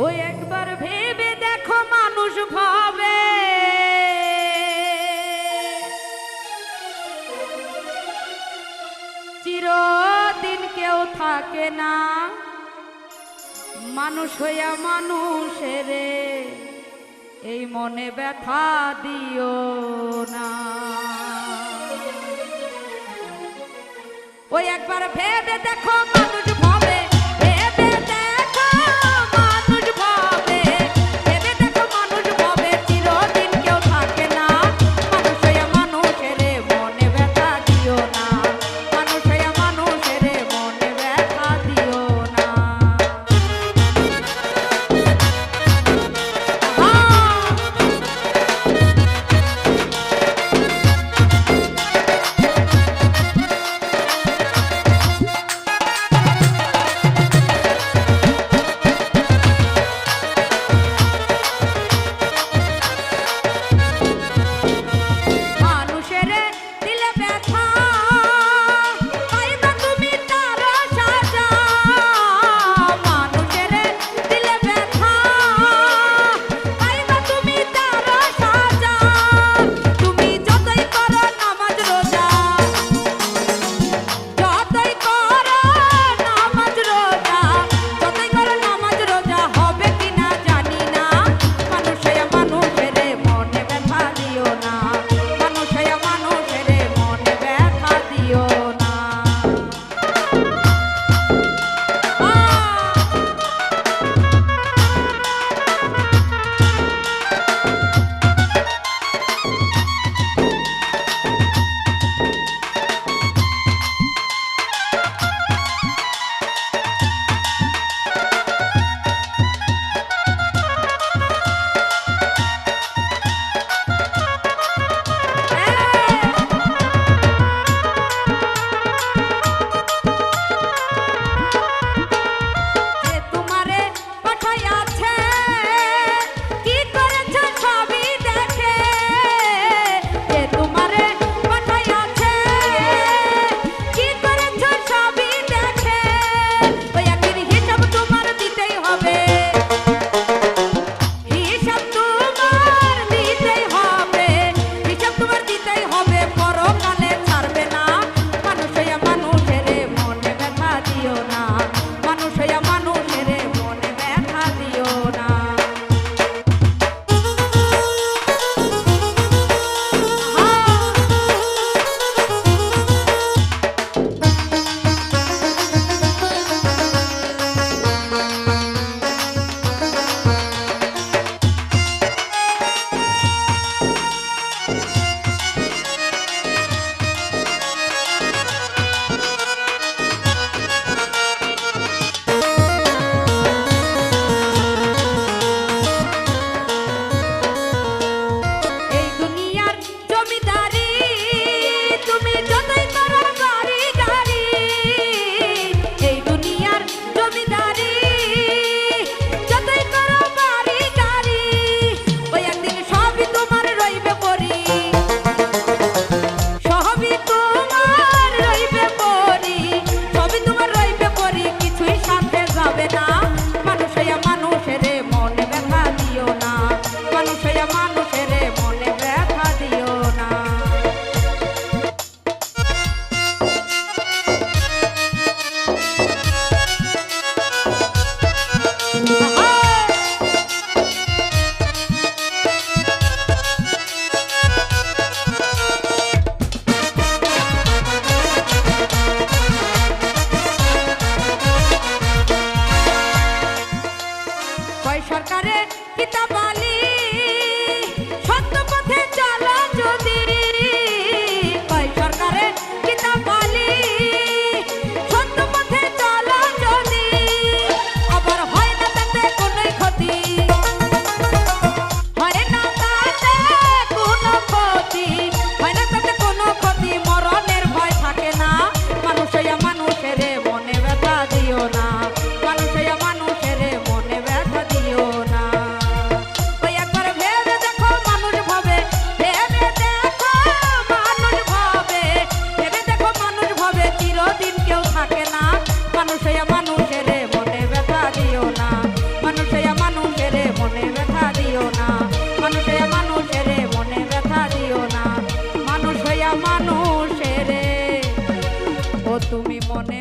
ও একবার ভেবে দেখো মানুষ ভাবে। চিরদিন কেউ থাকে না। মানুষ হইয়া মানুষের এই মনে ব্যথা দিও না। ওই একবার ভেবে দেখো किताबा মানুষেয়া মানুষের মনে ব্যথা দিও না। মানুষেয়া মানুষের মনে ব্যথা দিও না। মানুষেয়া মানুষের মনে ব্যথা দিও না। মানুষেয়া মানুষের ও তুমি মনে